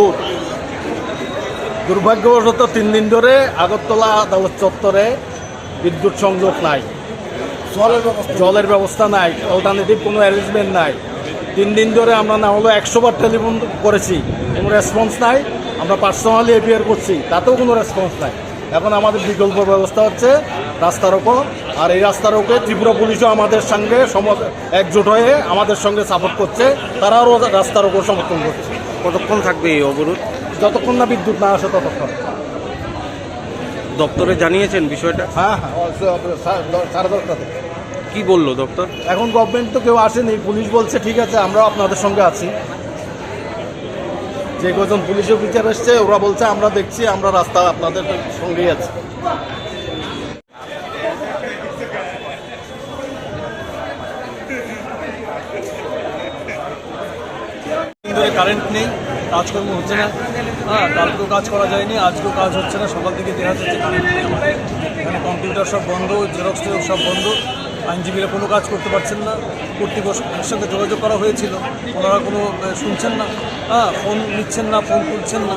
বিদ্যুৎ দুর্ভাগ্যবশত তিন দিন ধরে আগরতলা আদালত চত্বরে বিদ্যুৎ সংযোগ নাই। জলের ব্যবস্থা জলের ব্যবস্থা নাই অল্টারনেটিভ কোনো অ্যারেঞ্জমেন্ট নাই। তিন দিন ধরে আমরা না হলো একশো বার টেলিফোন করেছি কোনো রেসপন্স নাই। আমরা পার্সোনালি এপিয়ার করছি তাতেও কোনো রেসপন্স নাই। এখন আমাদের বিকল্প ব্যবস্থা হচ্ছে রাস্তা রোকো আর এই রাস্তা রোকে ত্রিপুরা পুলিশও আমাদের সঙ্গে সম- একজোট হয়ে আমাদের সঙ্গে সাপোর্ট করছে। তারাও রাস্তার ওপর সমর্থন করছে। কতক্ষণ থাকবে এই অবরোধ? যতক্ষণ না বিদ্যুৎ না আসে ততক্ষণ। দপ্তরে জানিয়েছেন বিষয়টা? হ্যাঁ হ্যাঁ সাড়ে দশটা থেকে কি বলল দপ্তর? এখন গভর্নমেন্ট তো কেউ আসেনি পুলিশ বলছে ঠিক আছে আমরাও আপনাদের সঙ্গে আছি। যে কজন পুলিশ অফিসার এসছে ওরা বলছে আমরা দেখছি আমরা রাস্তা আপনাদের সঙ্গেই আছি। দিন ধরে কারেন্ট নেই, কাজকর্ম হচ্ছে না। হ্যাঁ কালকেও কাজ করা যায়নি, আজকেও কাজ হচ্ছে না, সকাল থেকে দেখা যাচ্ছে কারেন্ট নেই এখানে কম্পিউটার সব বন্ধ জেরক্স টেরক্স সব বন্ধ। আইনজীবীরা কোনো কাজ করতে পারছেন না। কর্তৃপক্ষের সঙ্গে যোগাযোগ করা হয়েছিল, ওনারা কোনো শুনছেন না। হ্যাঁ ফোন নিচ্ছেন না ফোন তুলছেন না।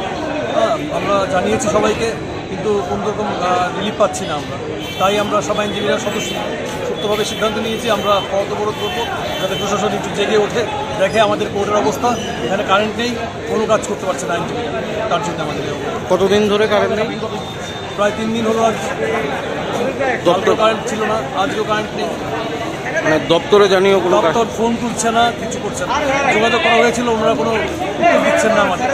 হ্যাঁ আমরা জানিয়েছি সবাইকে, কিন্তু কোনো রকম রিলিফ পাচ্ছি না আমরা। তাই আমরা সব আইনজীবীরা সদস্য। সুপ্তভাবে সিদ্ধান্ত নিয়েছি আমরা পথ অবরোধ করব যাতে প্রশাসন একটু জেগে ওঠে দেখে আমাদের কোর্টের অবস্থা। এখানে কারেন্ট নেই কোনো কাজ করতে পারছে না আইনজীবী তার জন্য আমাদের। কতদিন ধরে কারেন্ট নেই? প্রায় তিন দিন হলো আজ। দপ্তর কারেন্ট ছিল না আজকেও কারেন্ট নেই। মানে দপ্তরে জানিয়েও কোনো দপ্তর ফোন তুলছে না কিছু করছে না। যোগাযোগ করা হয়েছিল ওনারা কোনো দিচ্ছেন না আমাদের।